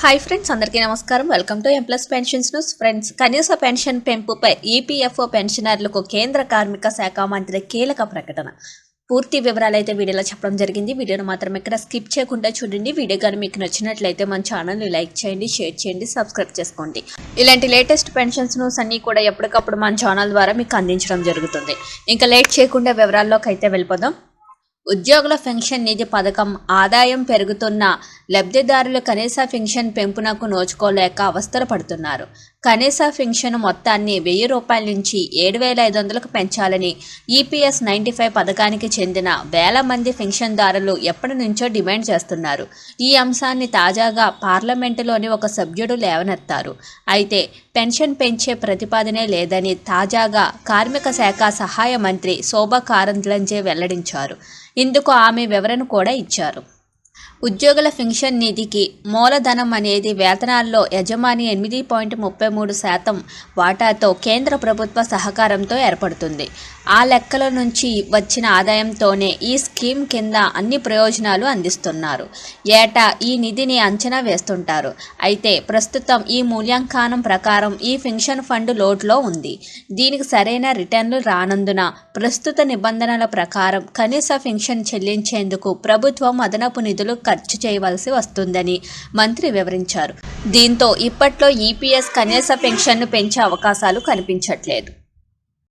Hi friends అందరికీ నమస్కారం. Welcome to employees pensions news friends కనీస పెన్షన్ పెంపుపై ఈపీఎఫ్ఓ పెన్షనర్లకు కేంద్ర కార్మిక శాఖ మంత్రి కీలక ప్రకటన. పూర్తి వివరాలు అయితే వీడియోలో చెప్పడం జరిగింది. వీడియోను మాత్రం ఇక్కడ స్కిప్ చేయకుండా చూడండి. వీడియో కానీ మీకు నచ్చినట్లయితే మన ఛానల్ని లైక్ చేయండి షేర్ చేయండి సబ్స్క్రైబ్ చేసుకోండి. ఇలాంటి లేటెస్ట్ పెన్షన్స్ న్యూస్ అన్నీ కూడా ఎప్పటికప్పుడు మన ఛానల్ ద్వారా మీకు అందించడం జరుగుతుంది. ఇంకా లేట్ చేయకుండా వివరాల్లోకి అయితే వెళ్ళిపోదాం. ఉద్యోగుల పెన్షన్ నిధి పథకం ఆదాయం పెరుగుతున్న లబ్ధిదారులు కనీస పెన్షన్ పెంపునకు నోచుకోలేక అవస్థలు పడుతున్నారు. కనీస పెన్షన్ మొత్తాన్ని వెయ్యి రూపాయల నుంచి ఏడు వేల ఐదు వందలకు పెంచాలని ఈపీఎస్ నైంటీ ఫైవ్ పథకానికి చెందిన వేల మంది పెన్షన్దారులు ఎప్పటి నుంచో డిమాండ్ చేస్తున్నారు. ఈ అంశాన్ని తాజాగా పార్లమెంటులోని ఒక సభ్యుడు లేవనెత్తారు. అయితే పెన్షన్ పెంచే ప్రతిపాదనే లేదని తాజాగా కార్మిక శాఖ సహాయ మంత్రి శోభా కారంద్లంజే వెల్లడించారు. ఇందుకు ఆమె వివరణ కూడా ఇచ్చారు. ఉద్యోగుల పెన్షన్ నిధికి మూలధనం అనేది వేతనాల్లో యజమాని ఎనిమిది పాయింట్ ముప్పై మూడు శాతం వాటాతో కేంద్ర ప్రభుత్వ సహకారంతో ఏర్పడుతుంది. ఆ లెక్కల నుంచి వచ్చిన ఆదాయంతోనే ఈ స్కీమ్ కింద అన్ని ప్రయోజనాలు అందిస్తున్నారు. ఏటా ఈ నిధిని అంచనా వేస్తుంటారు. అయితే ప్రస్తుతం ఈ మూల్యాంకనం ప్రకారం ఈ పెన్షన్ ఫండ్ లోట్లో ఉంది. దీనికి సరైన రిటర్న్లు రానందున ప్రస్తుత నిబంధనల ప్రకారం కనీస పెన్షన్ చెల్లించేందుకు ప్రభుత్వం అదనపు నిధులు ఖర్చు చేయవలసి వస్తుందని మంత్రి వివరించారు. దీంతో ఇప్పట్లో ఈపీఎస్ కనీస పెన్షన్ను పెంచే అవకాశాలు కనిపించట్లేదు.